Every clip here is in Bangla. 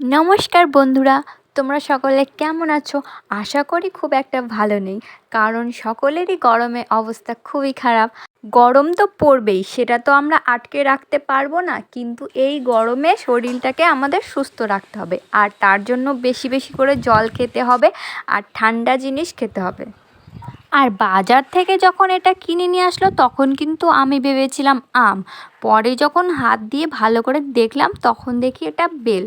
নমস্কার বন্ধুরা, তোমরা সকলে কেমন আছো? আশা করি খুব একটা ভালো নেই, কারণ সকলেরই গরমে অবস্থা খুবই খারাপ। গরম তো পড়বেই, সেটা তো আমরা আটকে রাখতে পারব না, কিন্তু এই গরমে শরীরটাকে আমাদের সুস্থ রাখতে হবে, আর তার জন্য বেশি বেশি করে জল খেতে হবে, আর ঠান্ডা জিনিস খেতে হবে। আর বাজার থেকে যখন এটা কিনে নিয়ে আসলো, তখন কিন্তু আমি ভেবেছিলাম, আম। পরে যখন হাত দিয়ে ভালো করে দেখলাম, তখন দেখি এটা বেল।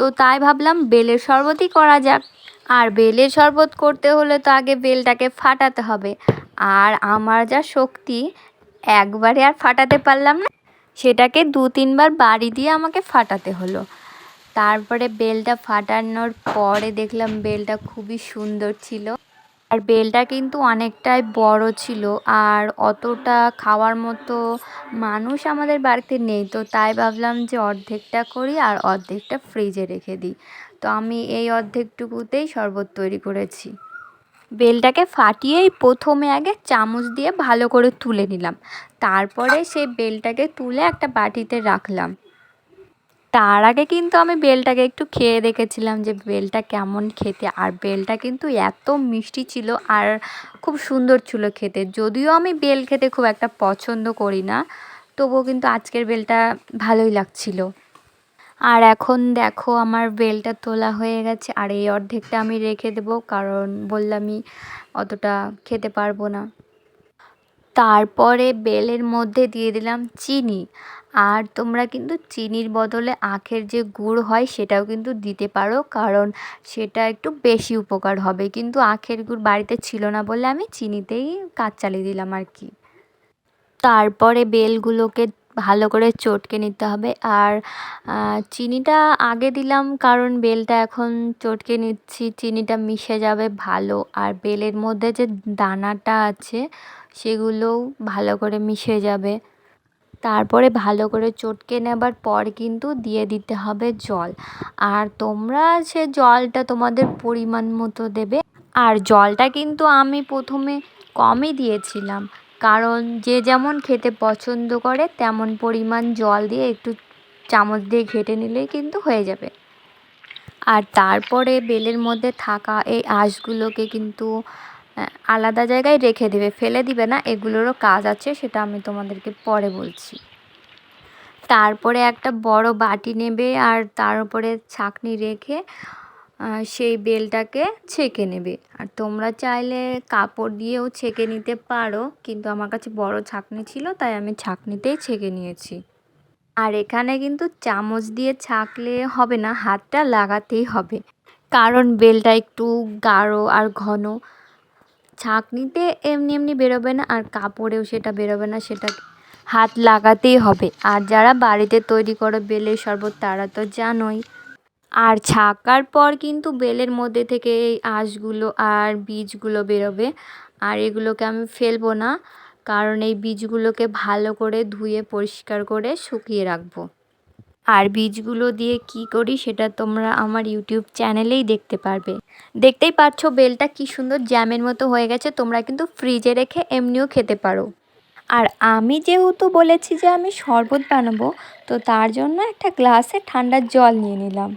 তো তাই ভাবলাম বেলের শরবতই করা যাক। আর বেলের শরবত করতে হলে তো আগে বেলটাকে ফাটাতে হবে। আর আমার যা শক্তি, একবারে আর ফাটাতে পারলাম না। সেটাকে দু তিনবার বাড়ি দিয়ে আমাকে ফাটাতে হলো। তারপরে বেলটা ফাটানোর পরে দেখলাম বেলটা খুবই সুন্দর ছিল। আর বেলটা কিন্তু অনেকটাই বড় ছিল আর অতটা খাওয়ার মতো মানুষ আমাদের বাড়িতে নেই। তো তাই ভাবলাম যে অর্ধেকটা করি আর অর্ধেকটা ফ্রিজে রেখে দিই। তো আমি এই অর্ধেকটুকুতেই শরবত তৈরি করেছি। বেলটাকে ফাটিয়েই প্রথমে আগে চামচ দিয়ে ভালো করে তুলে নিলাম। তারপরে সেই বেলটাকে তুলে একটা বাটিতে রাখলাম। তার আগে কিন্তু আমি বেলটাকে একটু খেয়ে দেখেছিলাম যে বেলটা কেমন খেতে। আর বেলটা কিন্তু এত মিষ্টি ছিল আর খুব সুন্দর ছিল খেতে। যদিও আমি বেল খেতে খুব একটা পছন্দ করি না, তবুও কিন্তু আজকের বেলটা ভালোই লাগছিল। আর এখন দেখো আমার বেলটা তোলা হয়ে গেছে, আর এই অর্ধেকটা আমি রেখে দেবো কারণ বললামই অতটা খেতে পারব না। তারপরে বেলের মধ্যে দিয়ে দিলাম চিনি। আর তোমরা কিন্তু চিনির বদলে আখের যে গুড় হয় সেটাও কিন্তু দিতে পারো, কারণ সেটা একটু বেশি উপকার হবে। কিন্তু আখের গুড় বাড়িতে ছিল না বলে আমি চিনিতেই কাজ চালিয়ে দিলাম আর কি। তারপরে বেলগুলোকে ভালো করে চটকে নিতে হবে। আর চিনিটা আগে দিলাম কারণ বেলটা এখন চটকে নিচ্ছি, চিনিটা মিশে যাবে ভালো। আর বেলের মধ্যে যে দানাটা আছে সেগুলোও ভালো করে মিশে যাবে। তারপরে ভালো করে চটকে নেবার পর কিন্তু দিয়ে দিতে হবে জল। আর তোমরা সে জলটা তোমাদের পরিমাণ মতো দেবে। আর জলটা কিন্তু আমি প্রথমে কমই দিয়েছিলাম। কারণ যে যেমন খেতে পছন্দ করে, তেমন পরিমাণ জল দিয়ে একটু চামচ দিয়ে ঘেটে নিলেই কিন্তু হয়ে যাবে। আর তারপরে বেলের মধ্যে থাকা এই আঁশগুলোকে কিন্তু আলাদা জায়গায় রেখে দেবে, ফেলে দিবে না, এগুলোরও কাজ আছে, সেটা আমি তোমাদেরকে পরে বলছি। তারপরে একটা বড় বাটি নেবে আর তার উপরে ছাকনি রেখে সেই বেলটাকে ছেঁকে নেবে। আর তোমরা চাইলে কাপড় দিয়েও ছেঁকে নিতে পারো, কিন্তু আমার কাছে বড় ছাকনি ছিল, তাই আমি ছাকনিতেই ছেঁকে নিয়েছি। আর এখানে কিন্তু চামচ দিয়ে ছাকলে হবে না, হাতটা লাগাতেই হবে। কারণ বেলটা একটু গাঢ় আর ঘন ছাঁকনিতে এমনি এমনি বেরোবে না আর কাপড়েও সেটা বেরোবে না, সেটা হাত লাগাতেই হবে। আর যারা বাড়িতে তৈরি করে বেলের শরবত, তারা তো জানোই। আর ছাকার পর কিন্তু বেলের মধ্যে থেকে এই আঁশগুলো আর বীজগুলো বেরোবে। আর এগুলোকে আমি ফেলব না, কারণ এই বীজগুলোকে ভালো করে ধুয়ে পরিষ্কার করে শুকিয়ে রাখব। আর বীজগুলো দিয়ে কি করি সেটা তোমরা আমার ইউটিউব চ্যানেলেই দেখতে পারবে। দেখতেই পাচ্ছ বেলটা কি সুন্দর জ্যামের মতো হয়ে গেছে, তোমরা কিন্তু ফ্রিজে রেখে এমনিও খেতে পারো। আর আমি যেহেতু বলেছি যে আমি শরবত বানাবো, তো তার জন্য একটা গ্লাসে ঠান্ডার জল নিয়ে নিলাম।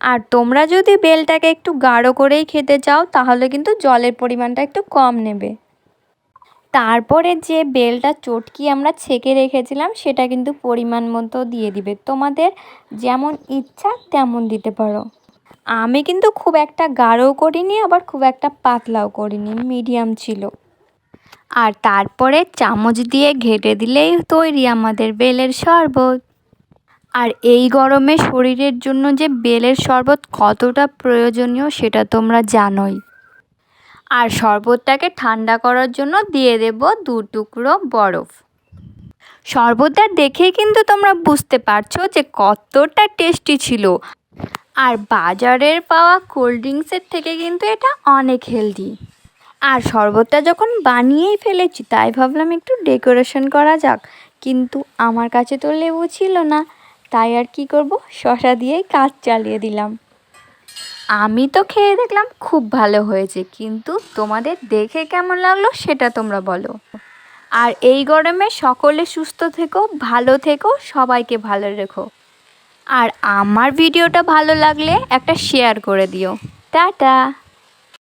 আর তোমরা যদি বেলটাকে একটু গাঢ় করেই খেতে চাও, তাহলে কিন্তু জলের পরিমাণটা একটু কম নেবে। তারপরে যে বেলটা চটকি আমরা ছেঁকে রেখেছিলাম, সেটা কিন্তু পরিমাণ মতো দিয়ে দিবে। তোমাদের যেমন ইচ্ছা তেমন দিতে পারো। আমি কিন্তু খুব একটা গাঢ়ও করিনি, আবার খুব একটা পাতলাও করিনি, মিডিয়াম ছিল। আর তারপরে চামচ দিয়ে ঘেটে দিলেই তৈরি আমাদের বেলের শরবত। আর এই গরমে শরীরের জন্য যে বেলের শরবত কতটা প্রয়োজনীয়, সেটা তোমরা জানোই। আর শরবতটাকে ঠান্ডা করার জন্য দিয়ে দেব দু টুকরো বরফ। শরবতটা দেখেই কিন্তু তোমরা বুঝতে পারছ যে কতটা টেস্টি ছিল। আর বাজারের পাওয়া কোল্ড ড্রিঙ্কসের থেকে কিন্তু এটা অনেক হেলদি। আর শরবতটা যখন বানিয়েই ফেলেছি, তাই ভাবলাম একটু ডেকোরেশন করা যাক। কিন্তু আমার কাছে তো লেবু ছিল না, তাই আর কি করব? শশা দিয়েই কাজ চালিয়ে দিলাম। আমি তো খেয়ে দেখলাম খুব ভালো হয়েছে, কিন্তু তোমাদের দেখে কেমন লাগল সেটা তোমরা বলো। আর এই গরমে সকলে সুস্থ থেকো, ভালো থেকো, সবাইকে ভালো রেখো। আর আমার ভিডিওটা ভালো লাগলে একটা শেয়ার করে দিও। টাটা!